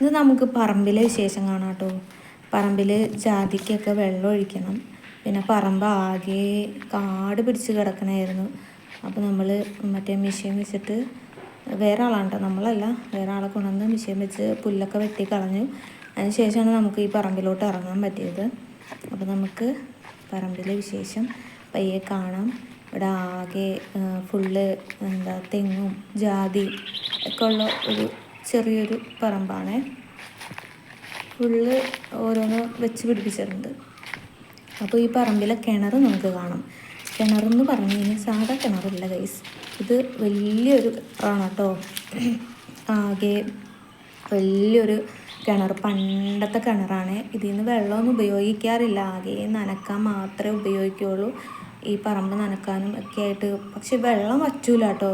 ഇത് നമുക്ക് പറമ്പിലെ വിശേഷം കാണാം കേട്ടോ. പറമ്പിൽ ജാതിക്കൊക്കെ വെള്ളം ഒഴിക്കണം. പിന്നെ പറമ്പ് ആകെ കാട് പിടിച്ച് കിടക്കണമായിരുന്നു അപ്പോൾ നമ്മൾ മറ്റേ മെഷീൻ വെച്ചിട്ട് വേറെ ആളാണ് കേട്ടോ. നമ്മളല്ല വേറെ ആളെ കൊണ്ടുവന്ന് മെഷീൻ വെച്ച് പുല്ലൊക്കെ വെട്ടി കളഞ്ഞു. അതിന് ശേഷമാണ് നമുക്ക് ഈ പറമ്പിലോട്ട് ഇറങ്ങാൻ പറ്റിയത്. അപ്പോൾ നമുക്ക് പറമ്പിലെ വിശേഷം പയ്യെ കാണാം. ഇവിടെ ആകെ ഫുള്ള് എന്താ തെങ്ങും ജാതി ഒക്കെ ഉള്ള ഒരു ചെറിയൊരു പറമ്പാണ്. ഫുള്ള് ഓരോന്ന് വെച്ച് പിടിപ്പിച്ചിട്ടുണ്ട്. അപ്പോൾ ഈ പറമ്പിലെ കിണർ നമുക്ക് കാണാം. കിണറെന്ന് പറഞ്ഞു കഴിഞ്ഞാൽ സാധാ കിണറില്ല ഗൈസ് ഇത് വലിയൊരു ആണ് കേട്ടോ ആകെ വലിയൊരു കിണർ. പണ്ടത്തെ കിണറാണ്. ഇതിൽ നിന്ന് വെള്ളമൊന്നും ഉപയോഗിക്കാറില്ല. ആകെ നനക്കാൻ മാത്രമേ ഉപയോഗിക്കുകയുള്ളൂ ഈ പറമ്പ് നനക്കാനും ഒക്കെ ആയിട്ട്. പക്ഷെ വെള്ളം വറ്റൂല കേട്ടോ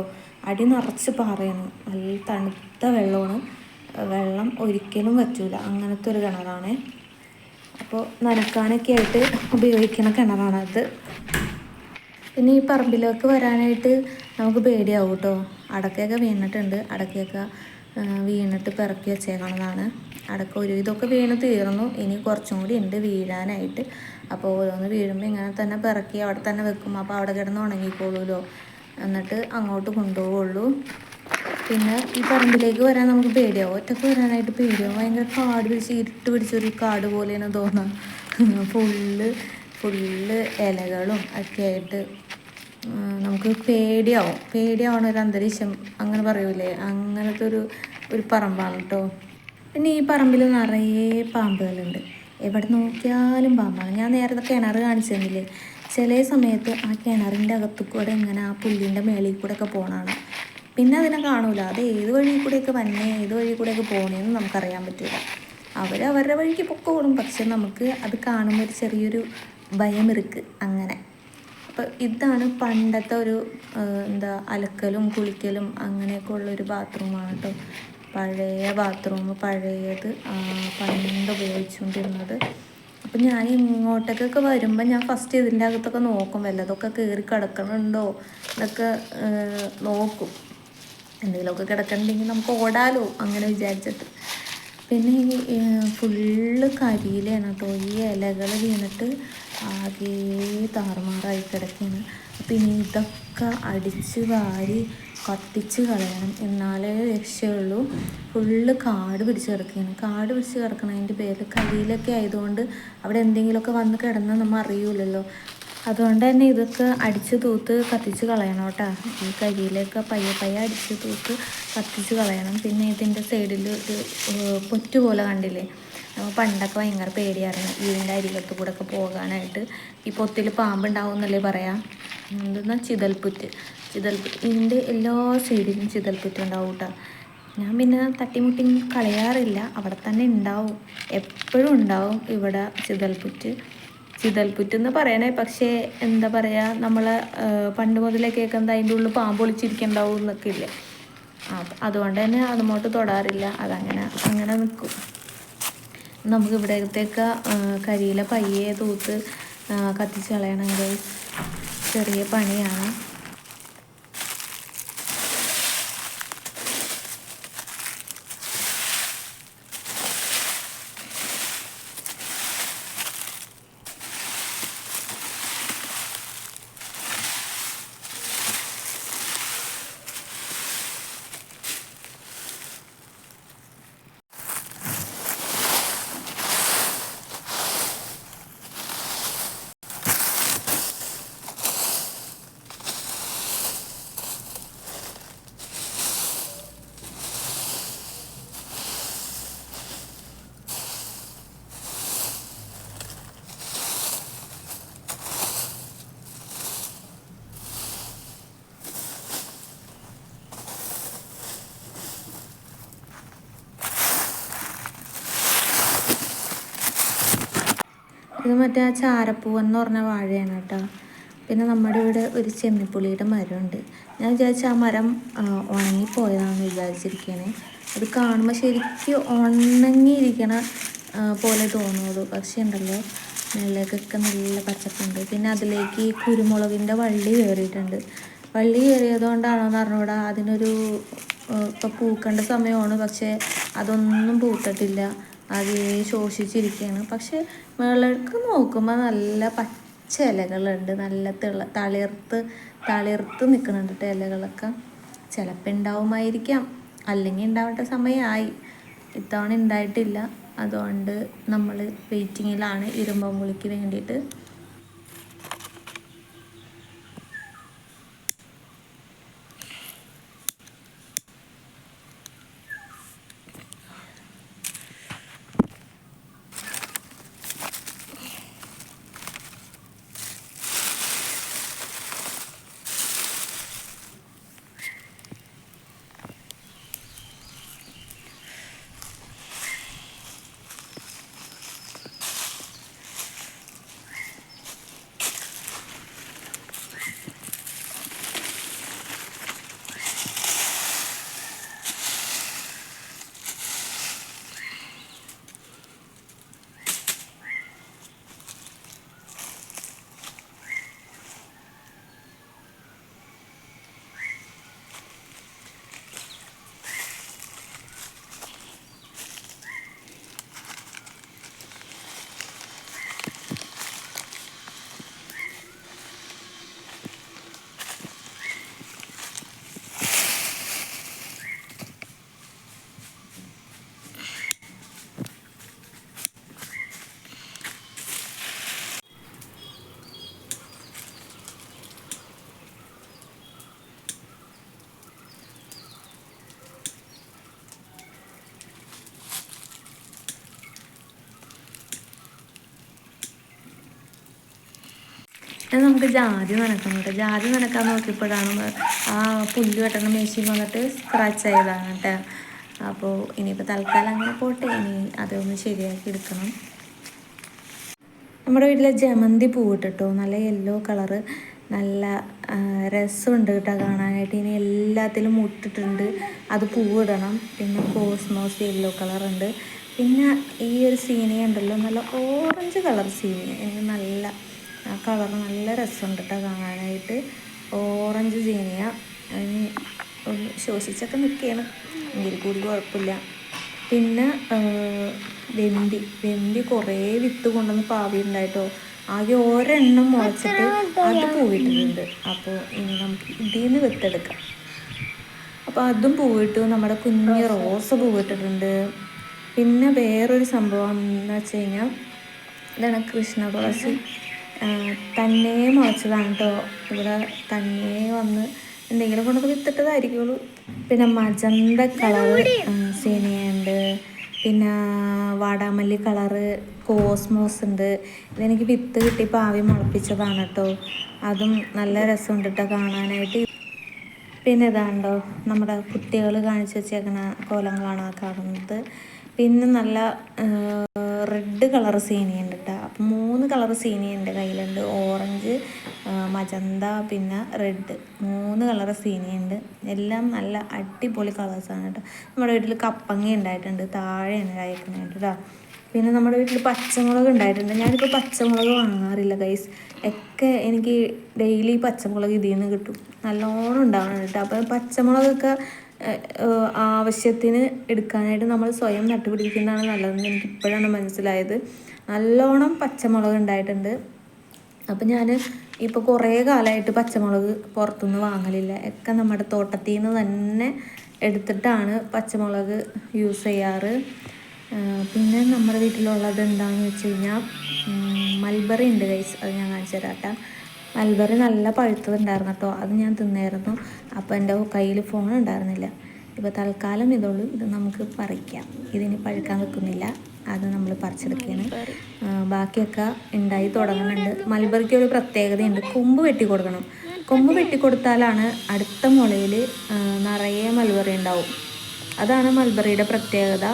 അടി നിറച്ച് പാറയാണ്. നല്ല തണുത്ത വെള്ളമാണ്. വെള്ളം ഒരിക്കലും വറ്റൂല. അങ്ങനത്തെ ഒരു കിണറാണ്. അപ്പോൾ നനക്കാനൊക്കെ ആയിട്ട് ഉപയോഗിക്കുന്ന കിണറാണത് പിന്നെ ഈ പറമ്പിലേക്ക് വരാനായിട്ട് നമുക്ക് പേടിയാവും കേട്ടോ അടക്കയൊക്കെ വീണിട്ടുണ്ട്. അടക്കയൊക്കെ വീണിട്ട് പിറക്കി വെച്ചേക്കണതാണ്. അടക്ക ഒരു ഇതൊക്കെ വീണ് തീർന്നു. ഇനി കുറച്ചും കൂടി ഉണ്ട് വീഴാനായിട്ട്. അപ്പോൾ ഓരോന്ന് വീഴുമ്പോൾ ഇങ്ങനെ തന്നെ പിറക്കി അവിടെ തന്നെ വെക്കും. അപ്പോൾ അവിടെ കിടന്ന് ഉണങ്ങിക്കോളൂല്ലോ എന്നിട്ട് അങ്ങോട്ട് കൊണ്ടുപോകുള്ളൂ പിന്നെ ഈ പറമ്പിലേക്ക് വരാൻ നമുക്ക് പേടിയാവും ഒറ്റയ്ക്ക് വരാനായിട്ട് പേടിയാവും ഭയങ്കര കാട് പിടിച്ച് ഇരുട്ട് പിടിച്ചൊരു കാട് പോലെയാണ് തോന്നുക ഫുള്ള് ഫുള്ള് ഇലകളും ഒക്കെ ആയിട്ട് നമുക്ക് പേടിയാവും. പേടിയാവണ ഒരു അന്തരീക്ഷം അങ്ങനെ പറയൂലേ? അങ്ങനത്തെ ഒരു ഒരു പറമ്പാണ് കേട്ടോ പിന്നെ ഈ പറമ്പിൽ നിറയെ പാമ്പുകളുണ്ട്. എവിടെ നോക്കിയാലും പാമ്പാണ്. ഞാൻ നേരത്തെ കിണർ കാണിച്ചു തന്നില്ലേ? ചില സമയത്ത് ആ കിണറിന്റെ അകത്തു കൂടെ ഇങ്ങനെ ആ പുല്ലിന്റെ മേളിൽ കൂടെ ഒക്കെ പോകണതാണ് പിന്നെ അതിനെ കാണൂല. അത് ഏത് വഴി കൂടെയൊക്കെ വന്നേ ഏത് വഴി കൂടെയൊക്കെ പോകണേന്ന് നമുക്കറിയാൻ പറ്റില്ല അവർ അവരുടെ വഴിക്ക് പൊക്കോളും. പക്ഷെ നമുക്ക് അത് കാണുമ്പോൾ ഒരു ചെറിയൊരു ഭയമിറുക്ക് അങ്ങനെ. അപ്പോൾ ഇതാണ് പണ്ടത്തെ ഒരു എന്താ അലക്കലും കുളിക്കലും അങ്ങനെയൊക്കെ ഉള്ളൊരു ബാത്റൂമാണ് കേട്ടോ പഴയ ബാത്റൂം പഴയത് പണ്ട് ഉപയോഗിച്ചുകൊണ്ടിരുന്നത് അപ്പം ഞാൻ ഇങ്ങോട്ടേക്കൊക്കെ വരുമ്പോൾ ഞാൻ ഫസ്റ്റ് ഇതിന്റെ അകത്തൊക്കെ നോക്കും. വല്ലതൊക്കെ കയറി കിടക്കണുണ്ടോ? എന്നൊക്കെ നോക്കും. എന്തെങ്കിലുമൊക്കെ കിടക്കണമെങ്കിൽ നമുക്ക് ഓടാലോ അങ്ങനെ വിചാരിച്ചിട്ട്. പിന്നെ ഈ ഫുള്ള് കരിയിലാണ് കേട്ടോ ഈ ഇലകൾ വീണിട്ട് ആകെ താറുമാറായി കിടക്കുകയാണ് അപ്പം ഇനി ഇതൊക്കെ അടിച്ച് വാരി കത്തിച്ച് കളയണം. എന്നാലേ രക്ഷയുള്ളൂ. ഫുള്ള് കാട് പിടിച്ച് കിടക്കുകയാണ് കാട് പിടിച്ച് കിടക്കണതിന്റെ പേരിൽ കരിയിലൊക്കെ ആയതുകൊണ്ട് അവിടെ എന്തെങ്കിലുമൊക്കെ വന്ന് കിടന്നാൽ നമ്മൾ അറിയൂലല്ലോ അതുകൊണ്ട് തന്നെ ഇതൊക്കെ അടിച്ച് തൂത്ത് കത്തിച്ച് കളയണം കേട്ടോ. ഈ കരിയിലൊക്കെ പയ്യെ പയ്യെ അടിച്ച് തൂത്ത് കത്തിച്ച് കളയണം. പിന്നെ ഇതിന്റെ സൈഡിൽ ഒരു പൊറ്റുപോലെ കണ്ടില്ലേ? നമ്മൾ പണ്ടൊക്കെ ഭയങ്കര പേടിയായിരുന്നു വീടിന്റെ അരികത്ത് കൂടെ ഒക്കെ പോകാനായിട്ട്. ഈ പൊത്തിൽ പാമ്പുണ്ടാവും എന്നല്ലേ പറയാം? എന്തെന്നാൽ ചിതൽപ്പുറ്റ് ചിതൽപ്പുറ്റ് ഇതിന്റെ എല്ലാ സൈഡിലും ചിതൽപ്പുറ്റ് ഉണ്ടാവും കേട്ടോ. ഞാൻ പിന്നെ തട്ടിമുട്ടി കളയാറില്ല. അവിടെ തന്നെ ഉണ്ടാവും. എപ്പോഴും ഉണ്ടാവും ഇവിടെ ചിതൽപ്പുറ്റ് ചിതൽപുറ്റ് എന്ന് പറയണേ. പക്ഷേ എന്താ പറയുക നമ്മൾ പണ്ട് മുതലേ കേൾക്കുന്നത് അതിന്റെ ഉള്ളിൽ പാമ്പ് ഒളിച്ചിരിക്കണ്ടാവും എന്നൊക്കെ ഇല്ലേ? അതുകൊണ്ട് തന്നെ അതുമോട്ട് തൊടാറില്ല. അതങ്ങനെ അങ്ങനെ നിൽക്കും നമുക്ക് ഇവിടത്തേക്ക് കരിയില പയ്യെ തൂത്ത് കത്തിച്ച് കളയണമെങ്കിൽ ചെറിയ പണിയാണ്. ഇത് മറ്റേ ആ ചാരപ്പൂവെന്ന് പറഞ്ഞ വാഴയാണ് കേട്ടോ. പിന്നെ നമ്മുടെ ഇവിടെ ഒരു ചെമ്മിപ്പുളിയുടെ മരമുണ്ട്. ഞാൻ വിചാരിച്ച ആ മരം ഉണങ്ങിപ്പോയതാണെന്ന് വിചാരിച്ചിരിക്കുകയാണ് അത് കാണുമ്പോൾ ശരിക്കും ഉണങ്ങിയിരിക്കണ പോലെ തോന്നുള്ളൂ. പക്ഷേ ഉണ്ടല്ലോ നെല്ലേക്കൊക്കെ നല്ല പച്ചപ്പുണ്ട്. പിന്നെ അതിലേക്ക് ഈ കുരുമുളകിന്റെ വള്ളി കയറിയിട്ടുണ്ട്. വള്ളി കയറിയതുകൊണ്ടാണോ എന്ന് അറിഞ്ഞൂടാ. അതിനൊരു ഇപ്പോൾ പൂക്കേണ്ട സമയമാണ്. പക്ഷേ അതൊന്നും പൂത്തിട്ടില്ല. അതേ ശോഷിച്ചിരിക്കുകയാണ് പക്ഷെ മുകളിലേക്ക് നോക്കുമ്പോൾ നല്ല പച്ച ഇലകളുണ്ട്. നല്ല തിള തളിർത്ത് തളിർത്ത് നിൽക്കുന്നുണ്ട് ഇലകളൊക്കെ. ചിലപ്പോൾ ഉണ്ടാവുമായിരിക്കാം അല്ലെങ്കിൽ ഉണ്ടാവേണ്ട സമയമായി ഇത്തവണ ഉണ്ടായിട്ടില്ല അതുകൊണ്ട് നമ്മൾ വെയിറ്റിങ്ങിലാണ് ഇരുമ്പമ്പുളിക്ക് വേണ്ടിയിട്ട് അത് നമുക്ക് ജാതി നനക്കണം കേട്ടോ. ജാതി നനക്കാൻ നോക്കിയപ്പോഴാണ് ആ പുല്ല് വെട്ടണ മെഷീൻ വന്നിട്ട് സ്ക്രാച്ച് ആയതാണ് കേട്ടോ. അപ്പോൾ ഇനിയിപ്പോൾ തൽക്കാലം അങ്ങനെ പോട്ടെ. ഇനി അതൊന്ന് ശരിയാക്കി എടുക്കണം. നമ്മുടെ വീട്ടിലെ ജമന്തി പൂവിട്ടിട്ടോ നല്ല യെല്ലോ കളറ് നല്ല രസമുണ്ട് കേട്ടോ കാണാനായിട്ട്. ഇനി എല്ലാത്തിലും മുട്ടിട്ടുണ്ട്. അത് പൂവിടണം പിന്നെ കോസ്മോസ് യെല്ലോ കളറുണ്ട് പിന്നെ ഈ ഒരു സീനിയ ഉണ്ടല്ലോ നല്ല ഓറഞ്ച് കളർ സീനിയ നല്ല ആ കളർ നല്ല രസമുണ്ട് കേട്ടോ കാണാനായിട്ട്. Orange zinnia. അതിന് ഒന്ന് ശോഷിച്ചൊക്കെ നിൽക്കുകയാണ് എങ്കിൽ കൂടി കുഴപ്പമില്ല. പിന്നെ വെന്തി. വെന്തി കുറേ വിത്ത് കൊണ്ടുവന്ന് പാവി ഉണ്ടായിട്ടോ ആകെ ഒരെണ്ണം മുളച്ചിട്ട് അത് പൂവിട്ടിട്ടുണ്ട്. അപ്പോൾ ഇനി നമുക്ക് ഇതിൽ നിന്ന് വിത്തെടുക്കാം. അപ്പോൾ അതും പൂവിട്ടു. നമ്മുടെ കുഞ്ഞ് റോസ് പൂവിട്ടിട്ടുണ്ട്. പിന്നെ വേറൊരു സംഭവം എന്ന് വെച്ച് കഴിഞ്ഞാൽ ഇതാണ് കൃഷ്ണ തുളസി. തന്നെ മുളച്ചതാണ് കേട്ടോ ഇവിടെ തന്നെ വന്ന് എന്തെങ്കിലും കൊണ്ടൊക്കെ വിത്തിട്ടതായിരിക്കുള്ളൂ. പിന്നെ മജന്ത കളറ് സീനിയുണ്ട് പിന്നെ വാടാമല്ലി കളറ് കോസ്മോസ് ഉണ്ട്. ഇതെനിക്ക് വിത്ത് കിട്ടി പാവി മുളപ്പിച്ചതാണ് കേട്ടോ അതും നല്ല രസമുണ്ട് കേട്ടോ കാണാനായിട്ട്. പിന്നെ ഇതാണ്ടോ നമ്മുടെ കുട്ടികൾ കാണിച്ചു വെച്ചേക്കണ കോലങ്ങളാണ് ആ കാണുന്നത്. പിന്നെ നല്ല റെഡ് കളർ സീനിയുണ്ട് കേട്ടോ മൂന്ന് കളർ സീനി എന്റെ കയ്യിലുണ്ട്. ഓറഞ്ച് മജന്ത പിന്നെ റെഡ്. മൂന്ന് കളർ സീനിയുണ്ട് എല്ലാം നല്ല അടിപൊളി കളേഴ്സാണ് കേട്ടോ. നമ്മുടെ വീട്ടിൽ കപ്പങ്ങ ഉണ്ടായിട്ടുണ്ട്. താഴെയാണ് കഴിക്കുന്നത് കേട്ടോ. പിന്നെ നമ്മുടെ വീട്ടിൽ പച്ചമുളക് ഉണ്ടായിട്ടുണ്ട്. ഞാനിപ്പോൾ പച്ചമുളക് വാങ്ങാറില്ല ഗൈസ് ഒക്കെ എനിക്ക് ഡെയിലി പച്ചമുളക് ഇതിൽ നിന്ന് കിട്ടും. നല്ലോണം ഉണ്ടാവണം കേട്ടോ. അപ്പോൾ പച്ചമുളകൊക്കെ ആവശ്യത്തിന് എടുക്കാനായിട്ട് നമ്മൾ സ്വയം നട്ടുപിടിപ്പിക്കുന്നതാണ് നല്ലതെന്ന് എനിക്ക് ഇപ്പോഴാണ് മനസ്സിലായത്. നല്ലോണം പച്ചമുളക് ഉണ്ടായിട്ടുണ്ട്. അപ്പം ഞാൻ ഇപ്പോൾ കുറേ കാലമായിട്ട് പച്ചമുളക് പുറത്തുനിന്ന് വാങ്ങലില്ല. ഒക്കെ നമ്മുടെ തോട്ടത്തിൽ നിന്ന് തന്നെ എടുത്തിട്ടാണ് പച്ചമുളക് യൂസ് ചെയ്യാറ്. പിന്നെ നമ്മുടെ വീട്ടിലുള്ളത് എന്താണെന്ന് വെച്ച് കഴിഞ്ഞാൽ മൽബറി ഉണ്ട് കൈസ് അത് ഞാൻ കാണിച്ചു തരാം മൽബറി നല്ല പഴുത്തതുണ്ടായിരുന്നു കേട്ടോ. അത് ഞാൻ തിന്നായിരുന്നു. അപ്പോൾ എന്റെ കയ്യിൽ ഫോൺ ഉണ്ടായിരുന്നില്ല. ഇപ്പോൾ തൽക്കാലം ഇതുള്ളൂ. ഇത് നമുക്ക് പറിക്കാം. ഇതിന് പഴുക്കാൻ വെക്കുന്നില്ല അത് നമ്മൾ പറിച്ചെടുക്കുകയാണ്. ബാക്കിയൊക്കെ ഉണ്ടായി തുടങ്ങുന്നുണ്ട്. മൽബറിക്ക് ഒരു പ്രത്യേകതയുണ്ട്. കൊമ്പ് വെട്ടി കൊടുക്കണം. കൊമ്പ് വെട്ടി കൊടുത്താലാണ് അടുത്ത മുളയിൽ നിറയെ മൽബറി ഉണ്ടാവും. അതാണ് മൽബറിയുടെ പ്രത്യേകത.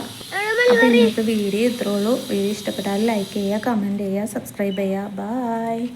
അപ്പോൾ ഇന്നത്തെ വീഡിയോ ഇത്രയുള്ളൂ വീഡിയോ ഇഷ്ടപ്പെട്ടാൽ ലൈക്ക് ചെയ്യുക കമന്റ് ചെയ്യുക സബ്സ്ക്രൈബ് ചെയ്യുക. ബായ്